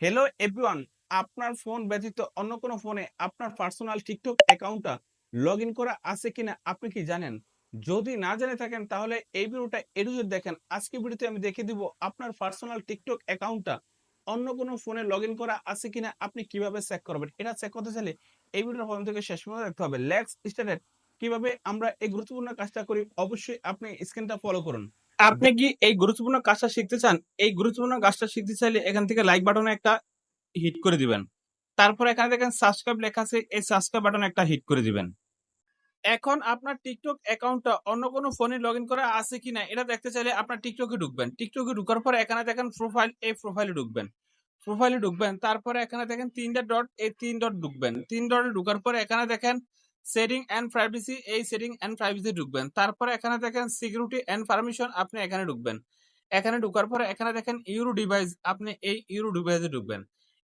Hello everyone আপনার phone ব্যতীত অন্য কোনো ফোনে আপনার পার্সোনাল টিকটক অ্যাকাউন্টটা লগ ইন করা আছে কিনা আপনি কি জানেন? যদি না জেনে থাকেন, তাহলে এই ভিডিওটা এডুজে দেখেন। আজকে ভিডিওতে আমি দেখিয়ে দিব আপনার পার্সোনাল টিকটক অ্যাকাউন্টটা অন্য কোনো ফোনে লগ ইন করা আছে কিনা আপনি কীভাবে চেক করবেন? এটা চেক করতে চাইলে এই ভিডিওটা প্রথম থেকে শেষ পর্যন্ত দেখতে হবে। লেক্স স্টার্টেড কীভাবে আমরা এই গুরুত্বপূর্ণ কাজটা করি? অবশ্যই আপনি স্ক্রিনটা ফলো করুন। আপনি কি এই গুরুত্বপূর্ণ কাজটা শিখতে চান? এই গুরুত্বপূর্ণ কাজটা শিখতে চাইলে এখান থেকে লাইক বাটনে একটা হিট করে দিবেন। তারপর এখানে দেখেন সাবস্ক্রাইব লেখা আছে, এই সাবস্ক্রাইব বাটনে একটা হিট করে দিবেন। এখন আপনার টিকটক অ্যাকাউন্টটা অন্য কোনো ফোনে লগ ইন করা আছে কি না, এটা দেখতে চাইলে আপনার টিকটকে ঢুকবেন। টিকটকে ঢুকার পর এখানে দেখেন প্রোফাইল এই প্রোফাইলে ঢুকবেন। প্রোফাইলে ঢুকবেন, তারপরে এখানে দেখেন তিনটা ডট এই তিন ডট ঢুকবেন। তিন ডটে ঢুকার পরে এখানে দেখেন সেটিং এন্ড প্রাইভেসি এই সেটিং এন্ড প্রাইভেসি ঢুকবেন। তারপরে এখানে দেখেন সিকিউরিটি এন্ড পারমিশন আপনি এখানে ঢুকবেন। এখানে ঢুকার পরে এখানে দেখেন ইউরো ডিভাইস আপনি এই ইউরো ডিভাইসে ঢুকবেন।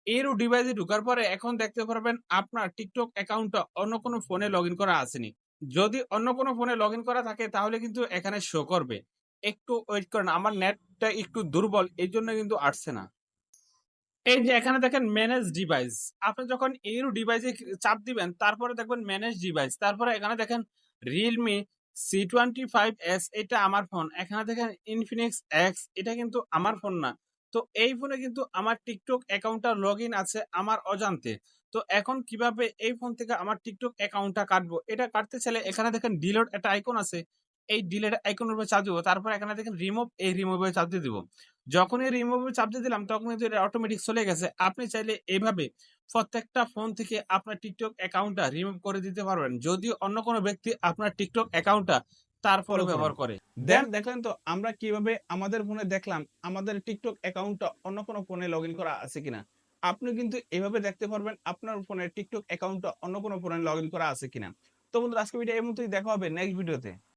ইউরো ডিভাইসে ঢুকার পরে এখন দেখতে পারবেন আপনার টিকটক অ্যাকাউন্টটা অন্য কোনো ফোনে লগ করা আসেনি। যদি অন্য কোনো ফোনে লগ করা থাকে, তাহলে কিন্তু এখানে শো করবে। একটু ওয়েট করেন, আমার নেটটা একটু দুর্বল এই জন্য কিন্তু আসছে না। এই যে এখানে দেখেন ম্যানেজ ডিভাইস আপনি যখন এই ডিভাইসে চাপ দিবেন, তারপরে দেখবেন ম্যানেজ ডিভাইস তারপরে এখানে দেখেন Realme C twenty five S এটা আমার ফোন এখানে দেখেন ইনফিনিক্স এক্স এটা কিন্তু আমার ফোন না। তো এই ফোনে কিন্তু আমার টিকটক অ্যাকাউন্টটা লগ ইন আছে আমার অজান্তে। তো এখন কীভাবে এই ফোন থেকে আমার টিকটক অ্যাকাউন্টটা কাটবো? এটা কাটতে চাইলে এখানে দেখেন ডিলেট একটা আইকন আছে এই ডিলেট আইকনের উপর চাপ দিব তারপর এখানে দেখেন রিমুভ এই রিমুভে চাপ দিয়ে দিব। যখনই রিমুভে চাপ দিয়ে দিলাম তখন কিন্তু এটা অটোমেটিক চলে গেছে। আপনি চাইলে এইভাবে প্রত্যেকটা ফোন থেকে আপনার টিকটক অ্যাকাউন্টটা রিমুভ করে দিতে পারবেন। যদি অন্য কোনো ব্যক্তি আপনার টিকটক অ্যাকাউন্টটা তারপরে ব্যবহার করে। দেন দেখলেন তো আমরা কীভাবে আমাদের ফোনে দেখলাম আমাদের টিকটক অ্যাকাউন্টটা অন্য কোনো ফোনে লগ করা আছে কিনা? আপনি কিন্তু এভাবে দেখতে পারবেন আপনার ফোনের টিকটক অ্যাকাউন্টটা অন্য কোনো ফোনে লগ ইন করা আছে কিনা। তো বন্ধুরা আজকে ভিডিও এই মতোই দেখা হবে নেক্সট ভিডিওতে